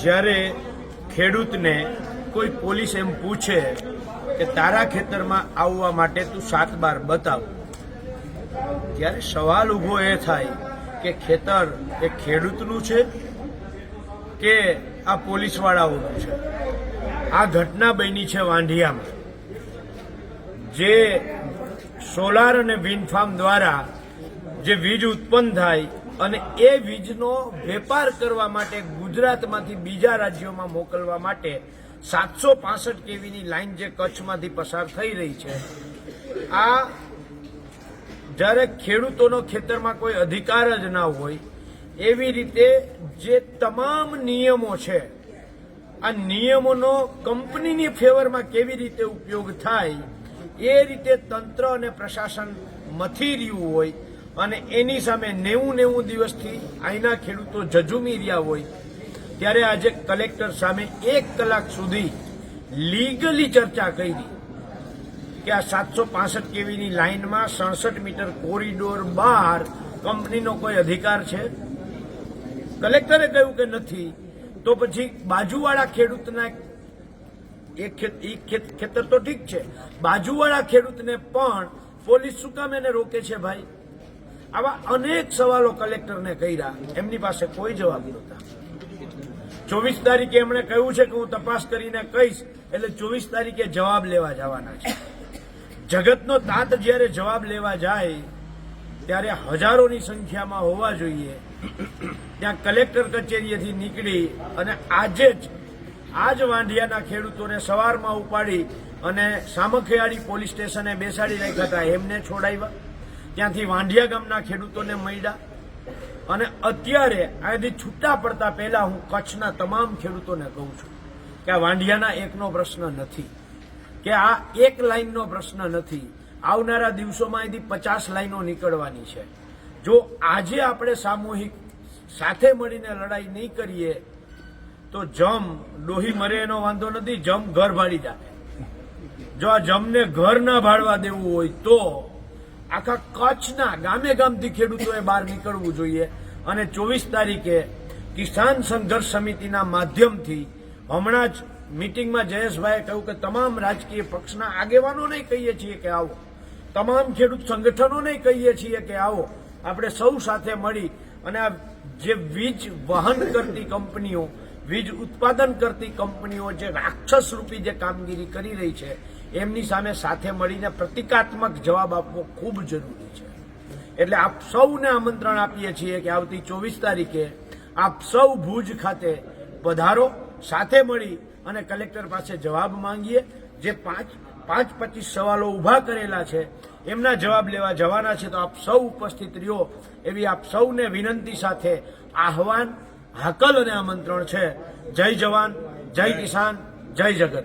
જ્યારે ખેડૂતને કોઈ પોલીસ એમ પૂછે કે તારા ખેતરમાં આવવા માટે તું સાત બાર બતાવ, ત્યારે સવાલ ઊભો એ થાય કે ખેતર એ ખેડૂતનું છે કે આ પોલીસવાળાઓનું છે? આ ઘટના બની છે વાંઢિયામાં, જે સોલાર અને વિન્ડ દ્વારા જે વીજ ઉત્પન્ન થાય અને એ વીજનો વેપાર કરવા માટે ગુજરાતમાંથી બીજા રાજ્યોમાં મોકલવા માટે સાતસો પાસઠ કેવીની લાઇન જે કચ્છમાંથી પસાર થઈ રહી છે, આ જ્યારે ખેડૂતોનો ખેતરમાં કોઈ અધિકાર જ ના હોય, એવી રીતે જે તમામ નિયમો છે, આ નિયમોનો કંપનીની ફેવરમાં કેવી રીતે ઉપયોગ થાય, એ રીતે તંત્ર અને પ્રશાસન મથી રહ્યું હોય અને એની સામે નેવું નેવું દિવસથી અહીંના ખેડૂતો જજુમી રહ્યા હોય, ત્યારે આજે કલેક્ટર સામે એક કલાક સુધી લીગલી ચર્ચા કરી કે આ સાતસો પાસઠ કેવીની લાઇનમાં સડસઠ મીટર કોરિડોર બહાર કંપનીનો કોઈ અધિકાર છે? કલેક્ટરે કહ્યું કે નથી. તો પછી બાજુવાળા ખેડૂતના એક ખેતર તો ઠીક છે. બાજુવાળા ખેડૂતને પણ પોલીસ શું કામ એને રોકે છે ભાઈ? આવા અનેક સવાલો કલેક્ટરને કર્યા. એમની પાસે કોઈ જવાબ નહોતા. ચોવીસ તારીખે એમણે કહ્યું છે કે હું તપાસ કરીને કહીશ, એટલે ચોવીસ તારીખે જવાબ લેવા જવાના છે. જગતનો તાત જ્યારે જવાબ લેવા જાય, ત્યારે હજારોની સંખ્યામાં હોવા જોઈએ. ત્યાં કલેક્ટર કચેરીએથી નીકળી અને આજે જ આ જ વાંઢિયાના ખેડૂતોને સવારમાં ઉપાડી અને સામખિયાળી પોલીસ સ્ટેશને બેસાડી રાખ્યા હતા. એમને છોડાવ્યા. ત્યાંથી વાંઢિયા ગામના ખેડૂતોને મળ્યા. અને અત્યારે આથી છૂટા પડતા પહેલા હું કચ્છના તમામ ખેડૂતોને કહું છું કે આ વાંઢિયાના એકનો પ્રશ્ન નથી, કે આ એક લાઈનનો પ્રશ્ન નથી. આવનારા દિવસોમાં અહીંથી પચાસ લાઈનો નીકળવાની છે. જો આજે આપણે સામૂહિક સાથે મળીને લડાઈ નહીં કરીએ, તો જમ ડોહી મરે એનો વાંધો નથી, જમ ઘર ભાડી જાય જો આ જમને ઘર ના ભાડવા દેવું હોય તો આખા કચ્છના ગામે ગામથી ખેડૂતોએ બહાર નીકળવું જોઈએ. અને ચોવીસ તારીખે કિસાન સંઘર્ષ સમિતિના માધ્યમથી હમણાં જ મિટિંગમાં જયેશભાઈએ કહ્યું કે તમામ રાજકીય પક્ષના આગેવાનોને કહીએ છીએ કે આવો. તમામ ખેડૂત સંગઠનોને કહીએ છીએ કે આવો. આપણે સૌ સાથે મળી અને આ જે વીજ વહન કરતી કંપનીઓ, વીજ ઉત્પાદન કરતી કંપનીઓ જે રાક્ષસ રૂપી જે કામગીરી કરી રહી છે એમની સામે સાથે મળીને પ્રતિકાત્મક જવાબ આપવો ખૂબ જરૂરી છે. એટલે આપ સૌને આમંત્રણ આપીએ છીએ કે આવતી ચોવીસ તારીખે આપ સૌ ભુજ ખાતે પધારો, સાથે મળી અને કલેક્ટર પાસે જવાબ માંગીએ. જે પાંચ પાંચ પચીસ સવાલો ઊભા કરેલા છે, એમના જવાબ લેવા જવાના છે, તો આપ સૌ ઉપસ્થિત રહ્યો. એવી આપ સૌને વિનંતી સાથે આહવાન, હાકલ અને આમંત્રણ છે. જય જવાન, જય કિસાન, જય જગત.